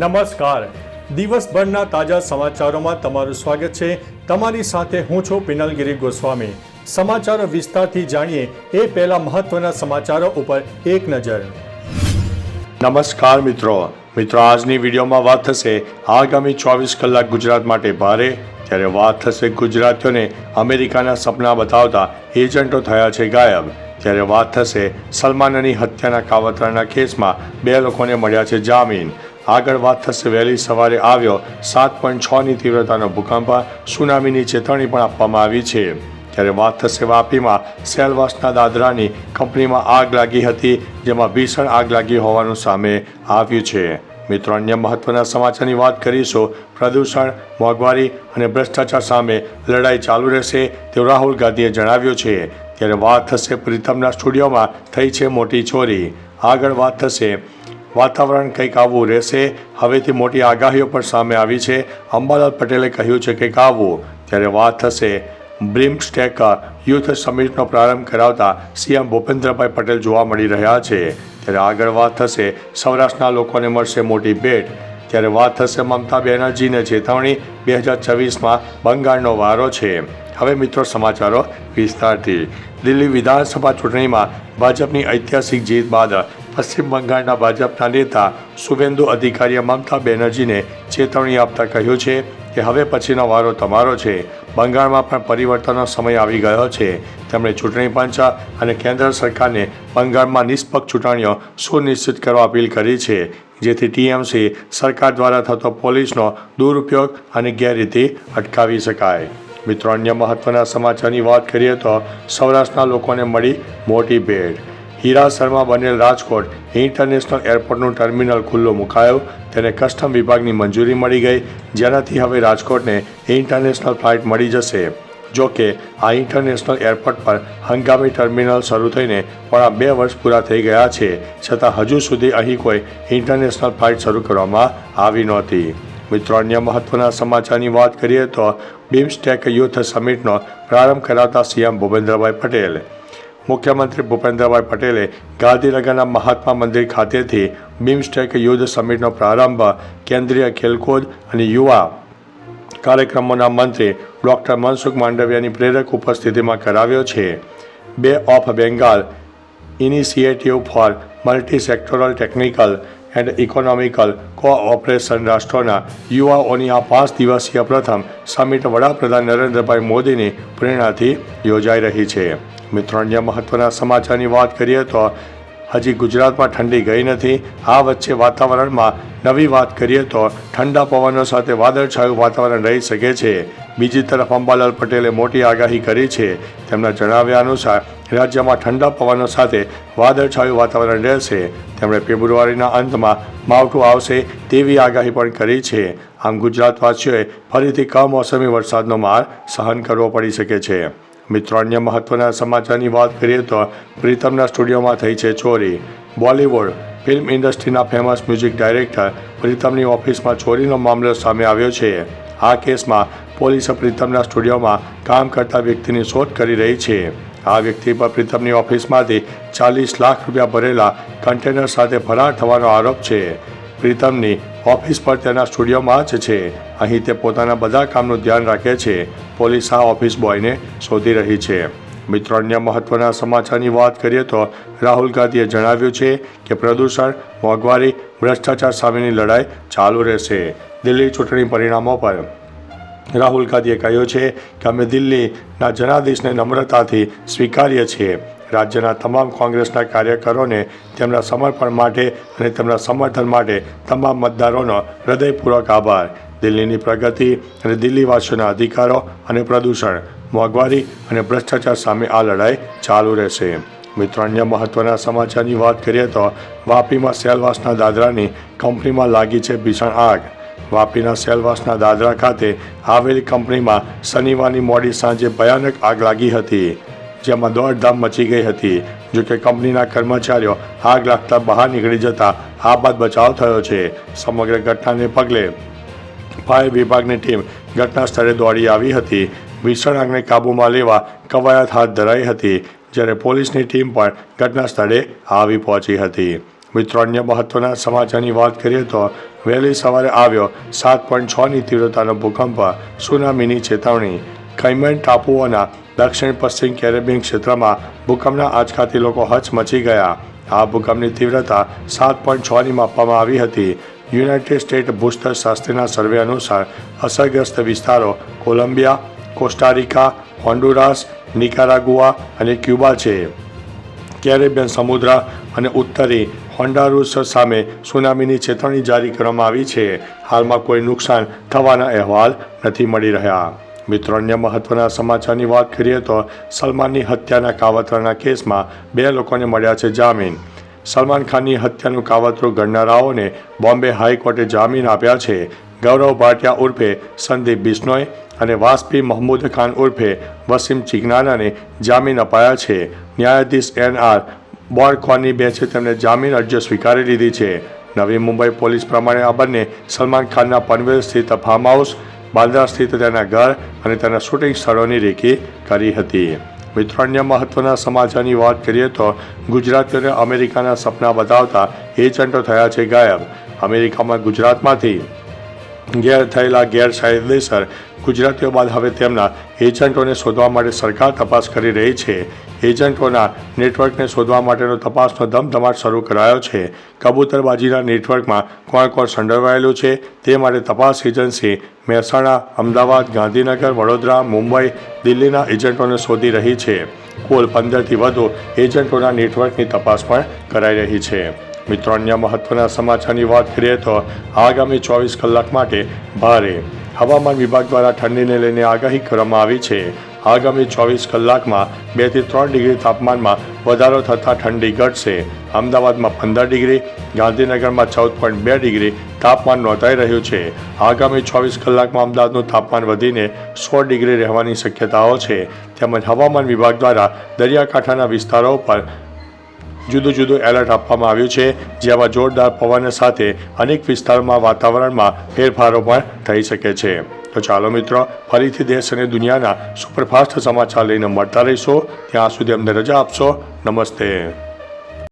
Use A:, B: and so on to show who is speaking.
A: નમસ્કાર. દિવસભરના તાજા સમાચારોમાં તમારું સ્વાગત છે. તમારી સાથે હું છું પિનલગીરી ગોસ્વામી. સમાચારો વિસ્તારથી જાણીએ એ પહેલા મહત્વના સમાચારો ઉપર એક નજર. નમસ્કાર મિત્રો. મિત્રો, આજની વિડીયોમાં વાત થશે આગામી ચોવીસ કલાક ગુજરાત માટે ભારે. ત્યારે વાત થશે ગુજરાતીઓને અમેરિકાના સપના બતાવતા એજન્ટો થયા છે ગાયબ. ત્યારે વાત થશે સલમાનની હત્યાના કાવતરાના કેસમાં બે લોકોને મળ્યા છે જામીન. આગળ વાત થશે, વહેલી સવારે આવ્યો. સાત પોઈન્ટ છની તીવ્રતાનો ભૂકંપ સુનામીની ચેતવણી પણ આપવામાં આવી છે. ત્યારે વાત થશે વાપીમાં, સેલવાસના દાદરાની કંપનીમાં આગ લાગી હતી, જેમાં ભીષણ આગ લાગી હોવાનું સામે આવ્યું છે. મિત્રો, અન્ય મહત્વના સમાચારની વાત કરીશું. પ્રદૂષણ, મોંઘવારી અને ભ્રષ્ટાચાર સામે લડાઈ ચાલુ રહેશે તેવું રાહુલ ગાંધીએ જણાવ્યું છે. ત્યારે વાત થશે પ્રીતમના સ્ટુડિયોમાં, થઈ છે મોટી ચોરી. આગળ વાત થશે વાતાવરણ કંઈક આવું રહેશે. હવેથી મોટી આગાહીઓ પણ સામે આવી છે. અંબાલાલ પટેલે કહ્યું છે કંઈક આવું. ત્યારે વાત થશે. બ્રિમસ્ટેક યુથ સમિટનો પ્રારંભ કરાવતા સીએમ ભૂપેન્દ્રભાઈ પટેલ જોવા મળી રહ્યા છે. ત્યારે આગળ વાત થશે. સૌરાષ્ટ્રના લોકોને મળશે મોટી ભેટ. ત્યારે વાત થશે મમતા બેનર્જીને ચેતવણી બે હજાર છવ્વીસમાં બંગાળનો વારો છે. હવે મિત્રો સમાચારો વિસ્તારથી. દિલ્હી વિધાનસભા ચૂંટણીમાં ભાજપની ઐતિહાસિક જીત બાદ પશ્ચિમ બંગાળના ભાજપના નેતા શુભેન્દુ અધિકારીએ મમતા બેનર્જીને ચેતવણી આપતા કહ્યું છે કે હવે પછીનો વારો તમારો છે. બંગાળમાં પણ પરિવર્તનનો સમય આવી ગયો છે. તેમણે ચૂંટણી પંચ અને કેન્દ્ર સરકારને બંગાળમાં નિષ્પક્ષ ચૂંટણીઓ સુનિશ્ચિત કરવા અપીલ કરી છે. જેથી ટીએમસી સરકાર દ્વારા થતો પોલીસનો દુરુપયોગ અને ગેરરીતિ અટકાવી શકાય. મિત્રો, અન્ય મહત્વના સમાચારની વાત કરીએ તો સૌરાષ્ટ્રના લોકોને મળી મોટી ભેટ. હીરાસરમાં બનેલ રાજકોટ ઇન્ટરનેશનલ એરપોર્ટનું ટર્મિનલ ખુલ્લો મુકાયો. તેને કસ્ટમ વિભાગની મંજૂરી મળી ગઈ, જેનાથી હવે રાજકોટને ઇન્ટરનેશનલ ફ્લાઇટ મળી જશે. જો કે, આ ઇન્ટરનેશનલ એરપોર્ટ પર હંગામી ટર્મિનલ શરૂ થઈને પોણા બે વર્ષ પૂરા થઈ ગયા છે. છતાં હજુ સુધી અહીં કોઈ ઇન્ટરનેશનલ ફ્લાઇટ શરૂ કરવામાં આવી નહોતી. મિત્રો, અન્ય મહત્વના સમાચારની વાત કરીએ તો બિમ્સ્ટેક યુથ સમિટનો પ્રારંભ કરાવતા સીએમ ભૂપેન્દ્રભાઈ પટેલ મુખ્યમંત્રી ભૂપેન્દ્રભાઈ પટેલે ગાંધીનગરના મહાત્મા મંદિર ખાતેથી બિમસ્ટેક યુદ્ધ સમિટનો પ્રારંભ, કેન્દ્રીય ખેલકૂદ અને યુવા કાર્યક્રમોના મંત્રી ડૉક્ટર મનસુખ માંડવિયાની પ્રેરક ઉપસ્થિતિમાં કરાવ્યો છે. Bay of Bengal initiative for multi sectoral technical and economical cooperation રાષ્ટ્રોના યુવાઓની આ પાંચ દિવસીય પ્રથમ સમિટ વડાપ્રધાન નરેન્દ્રભાઈ મોદીની પ્રેરણાથી યોજાઈ રહી છે. મિત્રો અન્ય મહત્વના સમાચારની વાત કરીએ તો હજી ગુજરાતમાં ઠંડી ગઈ નથી. આ વચ્ચે વાતાવરણમાં નવી વાત કરીએ તો ઠંડા પવનો સાથે વાદળછાયું વાતાવરણ રહી શકે છે. બીજી તરફ અંબાલાલ પટેલે મોટી આગાહી કરી છે. તેમના જણાવ્યા અનુસાર રાજ્યમાં ઠંડા પવનો સાથે વાદળછાયું વાતાવરણ રહેશે. તેમણે ફેબ્રુઆરીના અંતમાં માવઠું આવશે તેવી આગાહી પણ કરી છે. આમ ગુજરાતવાસીઓએ ફરીથી કમોસમી વરસાદનો માર સહન કરવો પડી શકે છે. મિત્રો અન્ય મહત્વના સમાચારની વાત કરીએ તો પ્રીતમના સ્ટુડિયોમાં થઈ છે ચોરી. બોલિવૂડ ફિલ્મ ઇન્ડસ્ટ્રીના ફેમસ મ્યુઝિક ડાયરેક્ટર પ્રીતમની ઓફિસમાં ચોરીનો મામલો સામે આવ્યો છે. આ કેસમાં પોલીસે પ્રીતમના સ્ટુડિયોમાં કામ કરતા વ્યક્તિની શોધ કરી રહી છે. આ વ્યક્તિ પર પ્રીતમની ઓફિસમાંથી ચાલીસ લાખ રૂપિયા ભરેલા કન્ટેનર સાથે ફરાર થવાનો આરોપ છે. પ્રીતમની ઓફિસ પર તેના સ્ટુડિયોમાં જ છે. અહીં તે પોતાના બધા કામનું ધ્યાન રાખે છે. પોલીસ આ ઓફિસ બોયને શોધી રહી છે. મિત્રો, અન્ય મહત્વના સમાચારની વાત કરીએ તો રાહુલ ગાંધીએ જણાવ્યું છે કે પ્રદૂષણ, મોંઘવારી, ભ્રષ્ટાચાર સામેની લડાઈ ચાલુ રહેશે. દિલ્હી ચૂંટણી પરિણામો પર રાહુલ ગાંધીએ કહ્યું છે કે અમે દિલ્હીના જનાદેશને નમ્રતાથી સ્વીકારીએ છીએ. રાજ્યના તમામ કોંગ્રેસના કાર્યકરોને તેમના સમર્પણ માટે અને તેમના સમર્થન માટે તમામ મતદારોનો હૃદયપૂર્વક આભાર. દિલ્હીની પ્રગતિ અને દિલ્હીવાસીઓના અધિકારો અને પ્રદૂષણ, મોંઘવારી અને ભ્રષ્ટાચાર સામે આ લડાઈ ચાલુ રહેશે. મિત્રો, અન્ય મહત્વના સમાચારની વાત કરીએ તો વાપીમાં સેલવાસના દાદરાની કંપનીમાં લાગી છે ભીષણ આગ. વાપીના સેલવાસના દાદરા ખાતે આવેલી કંપનીમાં શનિવારની મોડી સાંજે ભયાનક આગ લાગી હતી. જેમાં દોડધામ મચી ગઈ હતી. જોકે કંપનીના કર્મચારીઓ આગ લાગતા બહાર નીકળી જતા આ બાદ બચાવ થયો છે. સમગ્ર ઘટનાને પગલે ફાયર વિભાગની ટીમ ઘટના સ્થળે દોડી આવી હતી. ભીષણ આગને કાબૂમાં લેવા કવાયત હાથ ધરાઈ હતી, જ્યારે પોલીસની ટીમ પણ ઘટના સ્થળે આવી પહોંચી હતી. મિત્રો, અન્ય મહત્વના સમાચારની વાત કરીએ તો વહેલી સવારે આવ્યો સાત પોઈન્ટ છની તીવ્રતાનો ભૂકંપ, સુનામીની ચેતવણી કૈમન ટાપુઓના દક્ષિણ પશ્ચિમ કેરેબિયન ક્ષેત્રમાં ભૂકંપના આંચકાથી લોકો હચમચી ગયા. આ ભૂકંપની તીવ્રતા સાત પોઈન્ટ છની માપવામાં આવી હતી. યુનાઇટેડ સ્ટેટ ભૂસ્તર શાસ્ત્રીના સર્વે અનુસાર અસરગ્રસ્ત વિસ્તારો કોલંબિયા, કોસ્ટારિકા, હોન્ડુરાસ, નિકારાગુઆ અને ક્યુબા છે. કેરેબિયન સમુદ્ર અને ઉત્તરી હોન્ડારુસ સામે સુનામીની ચેતવણી જારી કરવામાં આવી છે. હાલમાં કોઈ નુકસાન થવાના અહેવાલ નથી મળી રહ્યા. મિત્રો, અન્ય મહત્વના સમાચારની વાત કરીએ તો સલમાનની હત્યાના કાવતરાના કેસમાં બે લોકોને મળ્યા છે જામીન. સલમાન ખાનની હત્યાનું કાવતરું ઘડનારાઓને બોમ્બે હાઈકોર્ટે જામીન આપ્યા છે. ગૌરવ ભાટિયા ઉર્ફે સંદીપ બિશ્નોય અને વાસ્પી મહમૂદ ખાન ઉર્ફે વસીમ ચિગનાનાને જામીન અપાયા છે. ન્યાયાધીશ એન આર બોરખોની બેન્ચે તેમને જામીન અરજીઓ સ્વીકારી લીધી છે. નવી મુંબઈ પોલીસ પ્રમાણે આ બંને સલમાન ખાનના પનવેલ સ્થિત ફાર્મ હાઉસ બાંદ્રા સ્થિત તેના ઘર અને તેના શૂટિંગ સ્થળોની રેકી કરી હતી. મિત્રો અન્ય મહત્વના સમાચારની વાત કરીએ તો ગુજરાતીઓને અમેરિકાના સપના બતાવતા એજન્ટો થયા છે ગાયબ. અમેરિકામાં ગુજરાતમાંથી ગેર થયેલા ગેરકાયદેસર ગુજરાતીઓ બાદ હવે તેમના એજન્ટોને શોધવા માટે સરકાર તપાસ કરી રહી છે. એજન્ટોના નેટવર્કને શોધવા માટેનો તપાસનો ધમધમાટ શરૂ કરાયો છે. કબૂતરબાજીના નેટવર્કમાં કોણ કોણ સંડોવાયેલું છે તે માટે તપાસ એજન્સી મહેસાણા, અમદાવાદ, ગાંધીનગર, વડોદરા, મુંબઈ, દિલ્હીના એજન્ટોને શોધી રહી છે. કુલ પંદરથી વધુ એજન્ટોના નેટવર્કની તપાસ પણ કરાઈ રહી છે. મિત્રો, અન્ય મહત્વના સમાચારની વાત કરીએ તો આગામી ચોવીસ કલાક માટે ભારે હવામાન વિભાગ દ્વારા ઠંડીને લઈને આગાહી કરવામાં આવી છે. આગામી ચોવીસ કલાકમાં બેથી ત્રણ ડિગ્રી તાપમાનમાં વધારો થતાં ઠંડી ઘટશે. અમદાવાદમાં પંદર ડિગ્રી, ગાંધીનગરમાં ચૌદ પોઈન્ટ બે ડિગ્રી તાપમાન નોંધાઈ રહ્યું છે. આગામી ચોવીસ કલાકમાં અમદાવાદનું તાપમાન વધીને સો ડિગ્રી રહેવાની શક્યતાઓ છે. તેમજ હવામાન વિભાગ દ્વારા દરિયાકાંઠાના વિસ્તારો પર જુદું જુદું એલર્ટ આપવામાં આવ્યું છે, જેમાં જોરદાર પવન સાથે અનેક વિસ્તારોમાં વાતાવરણમાં ફેરફારો પણ થઈ શકે છે. તો ચાલો મિત્રો, ફરીથી દેશ અને દુનિયાના સુપરફાસ્ટ સમાચાર લઈને મળતા રહીશો. ત્યાં સુધી અમને રજા આપશો. નમસ્તે.